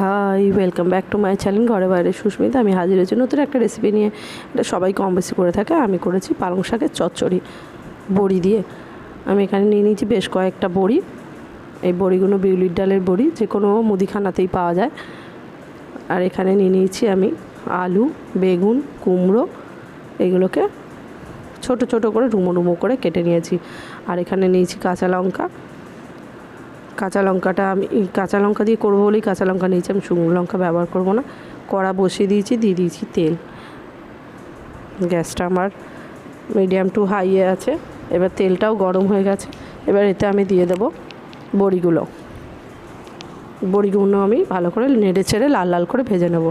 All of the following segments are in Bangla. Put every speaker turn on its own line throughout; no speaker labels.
Hi welcome back to my channel ঘরে বাইরে সুস্মিতা। আমি হাজির হয়েছি নতুন একটা রেসিপি নিয়ে। এটা সবাই কম বেশি করে থাকে, আমি করেছি পালং শাকের চচ্চড়ি বড়ি দিয়ে। আমি এখানে নিয়ে নিয়েছি বেশ কয়েকটা বড়ি। এই বড়িগুলো বিউলির ডালের বড়ি যে কোনো মুদিখানাতেই পাওয়া যায়। আর এখানে নিয়ে নিয়েছি আমি আলু, বেগুন, কুমড়ো, এগুলোকে ছোট ছোট করে ডুমো ডুমো করে কেটে নিয়েছি। আর এখানে নিয়েছি কাঁচা লঙ্কা। কাঁচা লঙ্কাটা আমি কাঁচা লঙ্কা দিয়ে করব বলেই কাঁচা লঙ্কা নিয়েছি। আমি শুকনো লঙ্কা ব্যবহার করব না। কড়া বসিয়ে দিয়েছি, দিয়ে দিয়েছি তেল। গ্যাসটা আমার মিডিয়াম টু হাইয়ে আছে। এবার তেলটাও গরম হয়ে গেছে। এবার এতে আমি দিয়ে দেবো বড়িগুলো। বড়িগুলো আমি ভালো করে নেড়ে ছেড়ে লাল লাল করে ভেজে নেব।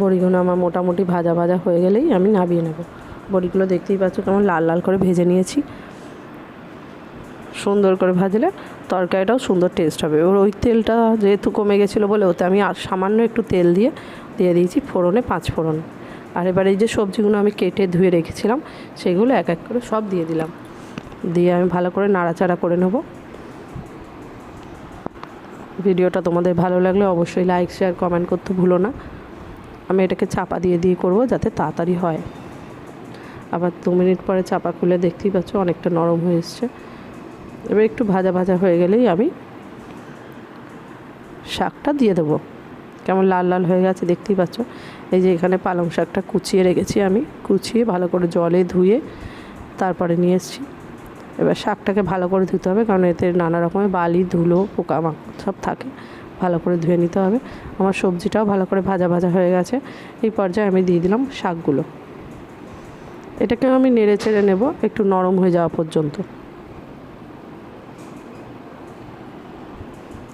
বড়িগুলো আমার মোটামুটি ভাজা ভাজা হয়ে গেলেই আমি নামিয়ে নেব। বড়িগুলো দেখতেই পাচ্ছ কেমন লাল লাল করে ভেজে নিয়েছি। সুন্দর করে ভাজলে তরকারিটাও সুন্দর টেস্ট হবে। এবার ওই তেলটা যেহেতু কমে গেছিল বলে ওতে আমি আর সামান্য একটু তেল দিয়ে দিয়ে দিয়েছি ফোড়নে পাঁচ ফোড়ন। আর এবার এই যে সবজিগুলো আমি কেটে ধুয়ে রেখেছিলাম, সেগুলো এক এক করে সব দিয়ে দিলাম। দিয়ে আমি ভালো করে নাড়াচাড়া করে নেব। ভিডিওটা তোমাদের ভালো লাগলে অবশ্যই লাইক শেয়ার কমেন্ট করতে ভুলো না। আমি এটাকে চাপা দিয়ে দিয়ে করব যাতে তাড়াতাড়ি হয়। আবার দু মিনিট পরে চাপা খুলে দেখতেই পাচ্ছ অনেকটা নরম হয়ে এসছে। এবার একটু ভাজা ভাজা হয়ে গেলেই আমি শাকটা দিয়ে দেবো। কেমন লাল লাল হয়ে গেছে দেখতেই পাচ্ছ। এই যে এখানে পালং শাকটা কুচিয়ে রেখেছি আমি। কুচিয়ে ভালো করে জলে ধুয়ে তারপরে নিয়ে এসেছি। এবার শাকটাকে ভালো করে ধুতে হবে কারণ এতে নানা রকমের বালি, ধুলো, পোকামাকড় সব থাকে। ভালো করে ধুয়ে নিতে হবে। আমার সবজিটাও ভালো করে ভাজা ভাজা হয়ে গেছে। এই পর্যায়ে আমি দিয়ে দিলাম শাকগুলো। এটাকে আমি নেড়ে চেড়ে নেব একটু নরম হয়ে যাওয়া পর্যন্ত।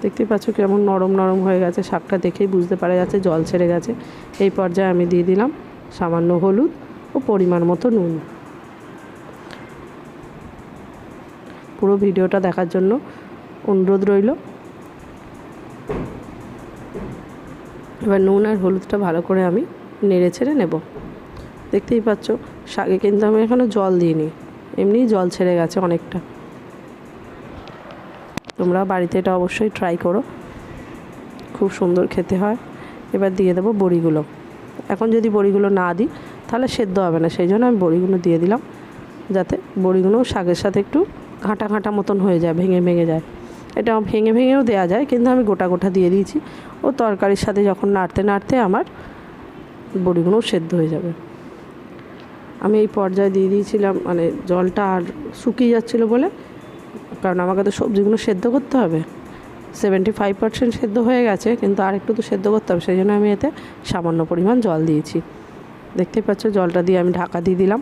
দেখতেই পাচ্ছ কেমন নরম নরম হয়ে গেছে, শাকটা দেখেই বুঝতে পারা যাচ্ছে, জল ছেড়ে গেছে। এই পর্যায়ে আমি দিয়ে দিলাম সামান্য হলুদ ও পরিমাণ মতো নুন। পুরো ভিডিওটা দেখার জন্য অনুরোধ রইল। এবার নুন আর হলুদটা ভালো করে আমি নেড়ে ছেড়ে নেব। দেখতেই পাচ্ছ, শাকে কিন্তু আমি এখনও জল দিইনি, এমনিই জল ছেড়ে গেছে অনেকটা। তোমরা বাড়িতে এটা অবশ্যই ট্রাই করো। খুব সুন্দর খেতে হয়। এবার দিয়ে দেবো বড়িগুলো। এখন যদি বড়িগুলো না দিই, তাহলে সেদ্ধ হবে না। সেই জন্য আমি বড়িগুলো দিয়ে দিলাম, যাতে বড়িগুলো শাকের সাথে একটু ঘাঁটা ঘাঁটা মতন হয়ে যায়, ভেঙে ভেঙে যায়। এটা ভেঙে ভেঙেও দেওয়া যায়, কিন্তু আমি গোটা গোটা দিয়ে দিয়েছি। ও তরকারির সাথে যখন নাড়তে নাড়তে আমার বড়িগুলোও সেদ্ধ হয়ে যাবে। আমি এই পর্যায়ে দিয়ে দিয়েছিলাম মানে জলটা আর শুকিয়ে যাচ্ছিল বলে কারণ আমাকে তো সবজিগুলো সেদ্ধ করতে হবে। সেভেন্টি ফাইভ পার্সেন্ট সেদ্ধ হয়ে গেছে, কিন্তু আর একটু তো সেদ্ধ করতে হবে সেই জন্য আমি এতে সামান্য পরিমাণ জল দিয়েছি। দেখতেই পাচ্ছ জলটা দিয়ে আমি ঢাকা দিয়ে দিলাম।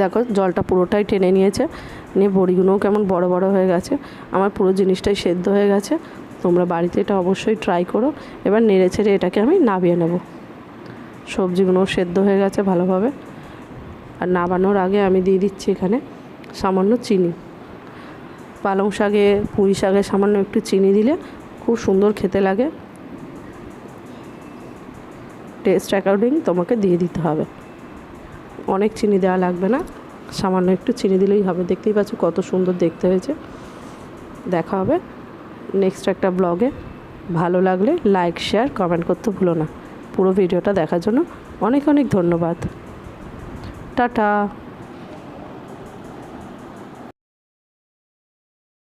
দেখো জলটা পুরোটাই টেনে নিয়েছে, নিয়ে বড়িগুলোও কেমন বড় বড় হয়ে গেছে, আমার পুরো জিনিসটাই সেদ্ধ হয়ে গেছে। তোমরা বাড়িতে এটা অবশ্যই ট্রাই করো। এবার নেড়ে ছেড়ে এটাকে আমি নামিয়ে নেব। সবজিগুলোও সেদ্ধ হয়ে গেছে ভালোভাবে। আর নামানোর আগে আমি দিয়ে দিচ্ছি এখানে সামান্য চিনি। পালং শাকে, পুঁই শাকে সামান্য একটু চিনি দিলে খুব সুন্দর খেতে লাগে। টেস্ট অ্যাকর্ডিং তোমাকে দিয়ে দিতে হবে। অনেক চিনি দেওয়া লাগবে না। সামান্য একটু চিনি দিলেই হবে। দেখতেই পাচ্ছ কত সুন্দর দেখতে হয়েছে। দেখা হবে নেক্সট একটা ব্লগে ভালো লাগলে লাইক শেয়ার কমেন্ট করতে ভুলো না। পুরো ভিডিওটা দেখার জন্য অনেক অনেক ধন্যবাদ। টাটা।